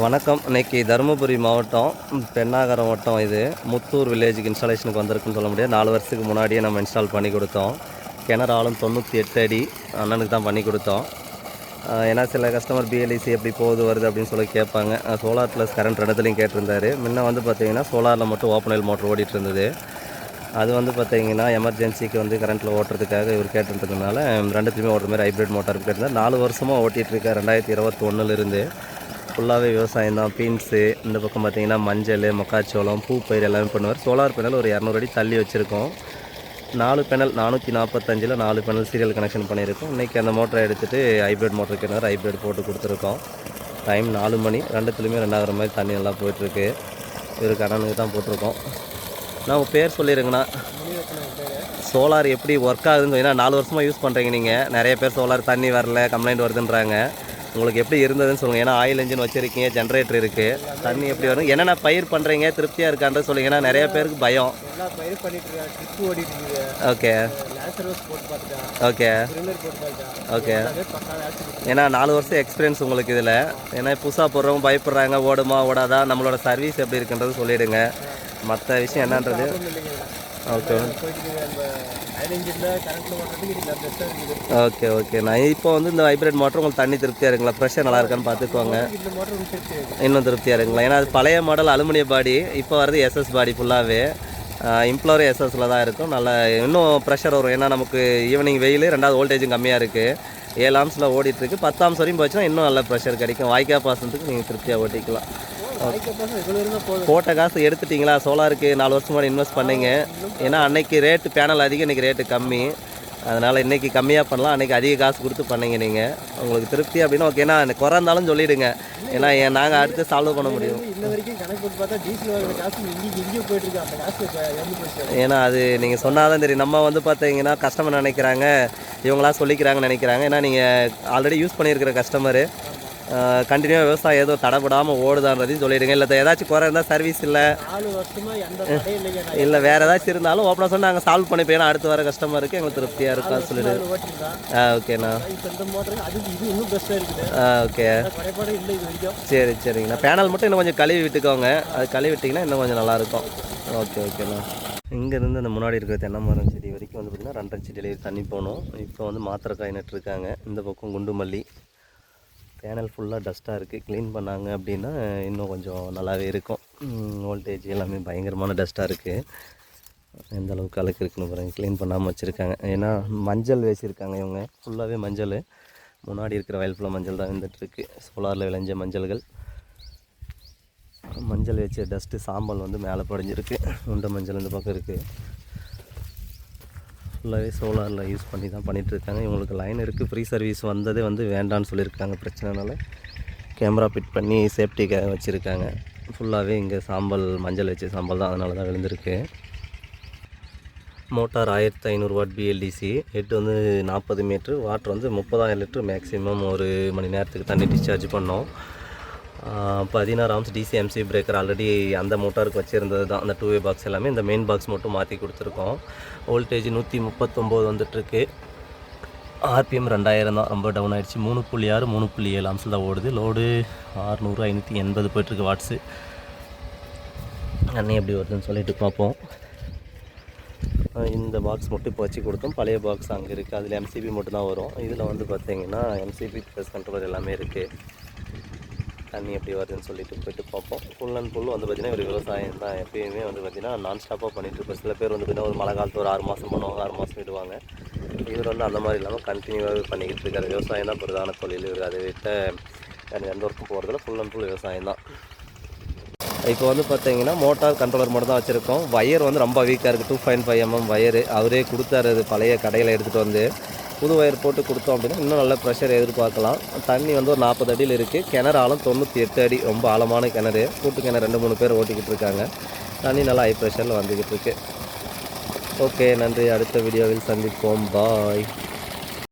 வணக்கம். இன்னைக்கு தருமபுரி மாவட்டம் பெண்ணாகரம் வட்டம் இது. முத்தூர் வில்லேஜுக்கு இன்ஸ்டாலேஷனுக்கு வந்திருக்குன்னு சொல்ல முடியாது. நாலு வருஷத்துக்கு முன்னாடியே நம்ம இன்ஸ்டால் பண்ணி கொடுத்தோம். கிணறு ஆளும் தொண்ணூற்றி எட்டு அடி அண்ணனுக்கு தான் பண்ணி கொடுத்தோம். ஏன்னா சில கஸ்டமர் பிஎல்இசி எப்படி போகுது வருது அப்படின்னு சொல்லி கேட்பாங்க. சோலார் ப்ளஸ் கரண்ட் ரெண்டுத்துலையும் கேட்டிருந்தாரு. முன்ன வந்து பார்த்தீங்கன்னா சோலாரில் மட்டும் ஓப்பன் மோட்டர் ஓடிட்டு இருந்தது அது வந்து பார்த்தீங்கன்னா எமர்ஜென்சிக்கு வந்து கரண்ட்டில் ஓட்டுறதுக்காக இவர் கேட்டுருந்ததுனால ரெண்டுத்துலையுமே ஓட்டுற மாதிரி ஹைப்ரிட் மோட்டார் கேட்டிருந்தார். நாலு வருஷமாக ஓட்டிகிட்டு ரெண்டாயிரத்தி இருபத்தொன்னுலேருந்து ஃபுல்லாகவே விவசாயம் தான். பீன்ஸு இந்த பக்கம் பார்த்திங்கன்னா மஞ்சள் மக்காச்சோளம் பூ பயிர் எல்லாமே பண்ணுவார். சோலார் பேனல் ஒரு இரநூறு அடி தள்ளி வச்சுருக்கோம். நாலு பேனல் நானூற்றி நாற்பத்தஞ்சில் நாலு பேனல் சீரியல் கனெக்ஷன் பண்ணியிருக்கோம். இன்றைக்கி அந்த மோட்டரை எடுத்துகிட்டு ஹைப்ரிட் மோட்டர் கிணறு ஹைப்ரிட் போட்டு கொடுத்துருக்கோம். டைம் நாலு மணி ரெண்டுத்துலேயுமே ரெண்டாகிற மாதிரி தண்ணி நல்லா போயிட்டுருக்கு. இவர் கணனுக்கு தான் போட்டிருக்கோம். நான் உங்கள் பேர் சொல்லிடுங்கண்ணா. சோலார் எப்படி ஒர்க் ஆகுதுன்னு சொன்னால் நாலு வருஷமாக யூஸ் பண்ணுறீங்க நீங்கள் நிறைய பேர் சோலார் தண்ணி வரல கம்ப்ளைண்ட் வருதுன்றாங்க. உங்களுக்கு எப்படி இருந்ததுன்னு சொல்லுங்கள் ஏன்னா ஆயில் இன்ஜின் வச்சுருக்கீங்க ஜென்ரேட்டர் இருக்குது தண்ணி எப்படி வரும்? என்னென்ன பயிர் பண்ணுறீங்க திருப்தியாக இருக்கான்றது சொல்லுங்க. ஏன்னா நிறைய பேருக்கு பயம். ஓகே ஓகே ஓகே ஏன்னா நாலு வருஷம் எக்ஸ்பீரியன்ஸ் உங்களுக்கு இதில். ஏன்னா புதுசாக போடுறவங்க பயப்படுறாங்க ஓடுமா ஓடாதா? நம்மளோட சர்வீஸ் எப்படி இருக்குன்றது சொல்லிவிடுங்க மற்ற விஷயம் என்னன்றது ஓகே ஓகே ஓகே நான் இப்போ வந்து இந்த ஹைப்ரிட் மோட்டர் உங்களுக்கு தண்ணி திருப்தியாக இருக்குங்களா? ப்ரெஷர் நல்லா இருக்கான்னு பார்த்துக்கோங்க. இன்னும் திருப்தியாக இருக்குங்களா? ஏன்னா அது பழைய மாடல் அலுமினிய பாடி இப்போ வர்றது எஸ்எஸ் பாடி ஃபுல்லாகவே இம்ப்ளோரி எஸ்எஸ்சில் தான் இருக்கும். நல்லா இன்னும் ப்ரெஷர் வரும். ஏன்னா நமக்கு ஈவினிங் வெயில் ரெண்டாவது வோல்டேஜும் கம்மியாக இருக்குது ஏழு ஆம்ஸில் ஓடிட்டுருக்கு. பத்தாம்ஸ் வரையும் போச்சுன்னா இன்னும் நல்ல ப்ரெஷர் கிடைக்கும். வாய்க்கா பாசனத்துக்கு நீங்கள் திருப்தியாக ஓட்டிக்கலாம். போட்ட காசு எடுத்துட்டிங்களா? சோலாருக்கு நாலு வருஷம் முன்னாடி இன்வெஸ்ட் பண்ணீங்க. ஏன்னா அன்னைக்கு ரேட்டு பேனல் அதிகம் இன்றைக்கி ரேட்டு கம்மி. அதனால் இன்றைக்கி கம்மியாக பண்ணலாம். அன்றைக்கி அதிக காசு கொடுத்து பண்ணீங்க நீங்கள் உங்களுக்கு திருப்தி அப்படின்னா ஓகேனா குறை இருந்தாலும் சொல்லிவிடுங்க ஏன்னா நாங்கள் அடுத்து சால்வ் பண்ண முடியும். ஏன்னா அது நீங்கள் சொன்னாதான் தெரியும். நம்ம வந்து பார்த்தீங்கன்னா கஸ்டமர் நினைக்கிறாங்க. இவங்களாம் சொல்லிக்கிறாங்கன்னு நினைக்கிறாங்க. ஏன்னா நீங்கள் ஆல்ரெடி யூஸ் பண்ணியிருக்கிற கஸ்டமரு கண்டினியூவாக விவசாயம் ஏதோ தடைப்படாமல் ஓடுதான்றதையும் சொல்லிடுங்க. இல்லை ஏதாச்சும் குறை இருந்தால் சர்வீஸ் இல்லை. இல்லை வேறு ஏதாச்சும் இருந்தாலும் ஓப்பனாக சொன்னால் நாங்கள் சால்வ் பண்ணிப்போம் அடுத்து வர கஸ்டமருக்கு எங்களுக்கு திருப்தியாக இருக்கும் சொல்லிடு. ஆ ஓகேண்ணா இந்த ஆ ஓகே சரி சரிங்கண்ணா பேனல் மட்டும் இன்னும் கொஞ்சம் கழுவி விட்டுக்கோங்க. அது கழுவி விட்டிங்கன்னா இன்னும் கொஞ்சம் நல்லாயிருக்கும் ஓகே ஓகேண்ணா இங்கேருந்து அந்த முன்னாடி இருக்கிற தென்னை மரம் செடி வரைக்கும் வந்து பார்த்திங்கன்னா ரெண்டரை செடியில தண்ணி போகணும். இப்போ வந்து மாத்திரைக்காய் நட்டுருக்காங்க. இந்த பக்கம் குண்டு மல்லி பேனல் ஃபுல்லாக டஸ்ட்டாக இருக்குது க்ளீன் பண்ணாங்க அப்படின்னா இன்னும் கொஞ்சம் நல்லாவே இருக்கும். வோல்டேஜ் எல்லாமே பயங்கரமான டஸ்ட்டாக இருக்குது எந்த அளவுக்கு அழுக்கு இருக்குன்னு க்ளீன் பண்ணாமல் வச்சுருக்காங்க. ஏன்னா மஞ்சள் வச்சுருக்காங்க இவங்க. ஃபுல்லாகவே மஞ்சள். முன்னாடி இருக்கிற வயல் ஃபுல்லாக மஞ்சள் தான் வந்துட்டுருக்கு சோலாரில் விளைஞ்ச மஞ்சள்கள். மஞ்சள் வச்ச டஸ்ட்டு சாம்பல் வந்து மேலே படிஞ்சிருக்கு. உண்டை மஞ்சள் இந்த பக்கம் இருக்குது ஃபுல்லாகவே சோலாரில் யூஸ் பண்ணி தான் பண்ணிகிட்டு இருக்காங்க இவங்களுக்கு லைன் இருக்குது ஃப்ரீ சர்வீஸ் வந்ததே வந்து வேண்டான்னு சொல்லியிருக்காங்க. பிரச்சனைனால கேமரா ஃபிட் பண்ணி சேஃப்டிக்காக வச்சுருக்காங்க. ஃபுல்லாகவே இங்கே சாம்பல் மஞ்சள் வச்சு சாம்பல் தான் அதனால தான் விழுந்திருக்கு. மோட்டார் ஆயிரத்தி ஐநூறு வாட் பிஎல்டிசி ஹெட் வந்து நாற்பது மீட்ரு வாட்ரு வந்து முப்பதாயிரம் லிட்ரு மேக்ஸிமம் ஒரு மணி நேரத்துக்கு தண்ணி டிஸ்சார்ஜ் பண்ணோம். பதினாறு ஆம்ஸ் டிசி எம்சி பிரேக்கர் ஆல்ரெடி அந்த மோட்டாருக்கு வச்சுருந்தது தான். அந்த டூ வே பாக்ஸ் எல்லாமே இந்த மெயின் பாக்ஸ் மட்டும் மாற்றி கொடுத்துருக்கோம். வோல்டேஜ் நூற்றி முப்பத்தொம்போது வந்துட்டுருக்கு. ஆர்பிஎம் ரெண்டாயிரம் தான் ரொம்ப டவுன் ஆகிடுச்சு மூணு புள்ளி ஆறு மூணு புள்ளி ஏழு அம்சம் தான் ஓடுது. லோடு ஆறுநூறு ஐநூற்றி எண்பது போயிட்டுருக்கு வாட்ஸு அண்ணன் எப்படி வருதுன்னு சொல்லிட்டு பார்ப்போம். இந்த பாக்ஸ் மட்டும் இப்போ வச்சு கொடுத்தோம். பழைய பாக்ஸ் அங்கே இருக்குது அதில் எம்சிபி மட்டும் தான் வரும். இதில் வந்து பார்த்தீங்கன்னா எம்சிபி ப்ளஸ் கண்ட்ரோலர் எல்லாமே இருக்குது தண்ணி எப்படி வருதுன்னு சொல்லிட்டு போயிட்டு பார்ப்போம். ஃபுல் அண்ட் ஃபுல் வந்து பார்த்திங்கன்னா ஒரு விவசாயம் தான். எப்பயுமே வந்து பார்த்திங்கன்னா நான் ஸ்டாப்பாக பண்ணிட்டு இருப்போம். சில பேர் வந்து பார்த்திங்கன்னா ஒரு மழை காலத்து ஒரு ஆறு மாதம் பண்ணுவாங்க ஆறு மாதம் விடுவாங்க இவர் வந்து அந்த மாதிரி இல்லாமல் கண்டினியூவாகவே பண்ணிக்கிட்டு இருக்காரு. விவசாயம் தான் பிரதான தொழில். இவர் அதை விட்ட வேறு எந்த ஒர்க்கும் போகிறதில்ல ஃபுல் அண்ட் ஃபுல் விவசாயம் தான். இப்போ வந்து பார்த்தீங்கன்னா மோட்டார் கண்ட்ரோலர் மட்டும் தான் வச்சுருக்கோம். வயர் வந்து ரொம்ப வீக்காக இருக்குது two point five MM wire அவரே கொடுத்தாரு அது பழைய கடையில் எடுத்துகிட்டு வந்து. புது வயர் போட்டு கொடுத்தோம் அப்படின்னா இன்னும் நல்ல ப்ரெஷர் எதிர்பார்க்கலாம். தண்ணி வந்து ஒரு நாற்பது அடியில் இருக்குது கிணறு ஆழம் தொண்ணூற்றி எட்டு அடி. ரொம்ப ஆழமான கிணறு. கூட்டு கிணறு ரெண்டு மூணு பேர் ஓட்டிக்கிட்டு இருக்காங்க. தண்ணி நல்லா ஹை ப்ரெஷரில் வந்துக்கிட்டு இருக்கு. ஓகே நன்றி. அடுத்த வீடியோவில் சந்திப்போம். பாய்